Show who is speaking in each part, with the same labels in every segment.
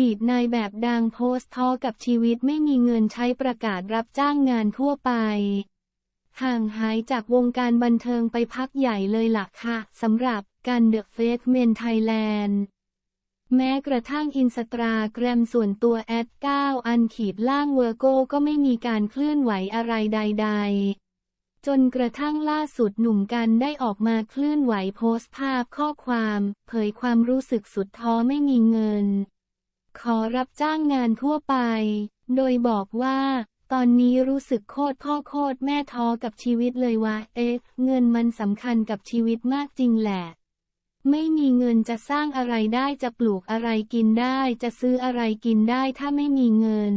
Speaker 1: ดีตนายแบบดังโพสต์ท้อกับชีวิตไม่มีเงินใช้ประกาศรับจ้างงานทั่วไป ห่างหายจากวงการบันเทิงไปพักใหญ่เลยล่ะค่ะสำหรับการเดอะเฟสเมนไทยแลนด์แม้กระทั่งอินสตาแกรมส่วนตัวแอด9อันขีดล่างเวอร์โกก็ไม่มีการเคลื่อนไหวอะไรใด ๆจนกระทั่งล่าสุดหนุ่มกันได้ออกมาเคลื่อนไหวโพสต์ภาพข้อความ เผยความรู้สึกสุดท้อไม่มีเงิน ขอรับจ้างงานทั่วไป โดยบอกว่า ตอนนี้รู้สึกโคตรพ่อโคตรแม่ท้อกับชีวิตเลยวะเอ๊ะ เงินมันสำคัญกับชีวิตมากจริงแหละ ไม่มีเงินจะสร้างอะไรได้จะปลูกอะไรกินได้จะซื้ออะไรกินได้ถ้าไม่มีเงิน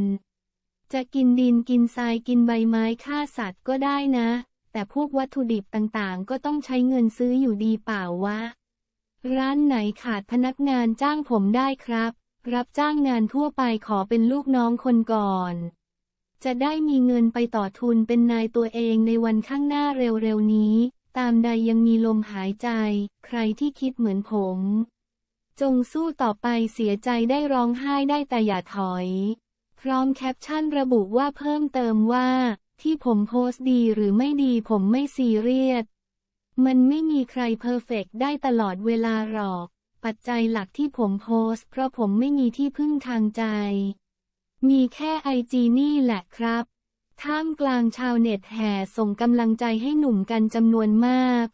Speaker 1: จะกินดินกินทรายกินใบไม้ฆ่าสัตว์ก็ได้นะ แต่พวกวัตถุดิบต่างๆ ก็ต้องใช้เงินซื้ออยู่ดีเปล่าวะ ร้านไหนขาดพนักงานจ้างผมได้ครับ รับจ้างงานทั่วไปขอเป็นลูกน้องคนก่อน จะได้มีเงินไปต่อทุนเป็นนายตัวเองในวันข้างหน้าเร็วๆนี้ ตามใดยังมีลมหายใจ ใครที่คิดเหมือนผม จงสู้ต่อไปเสียใจได้ร้องไห้ได้แต่อย่าถอย พร้อมแคปชั่นระบุว่าเพิ่มเติมว่า ที่ผมโพสต์ดีหรือไม่ดีผมไม่ซีเรียส มันไม่มีใครเพอร์เฟกต์ได้ตลอดเวลาหรอก ปัจจัยหลักที่ผมโพสต์เพราะผมไม่มีที่พึ่งทางใจ มีแค่ไอจีนี่แหละครับ ท่ามกลางชาวเน็ตแห่ส่งกำลังใจให้หนุ่มกันจำนวนมาก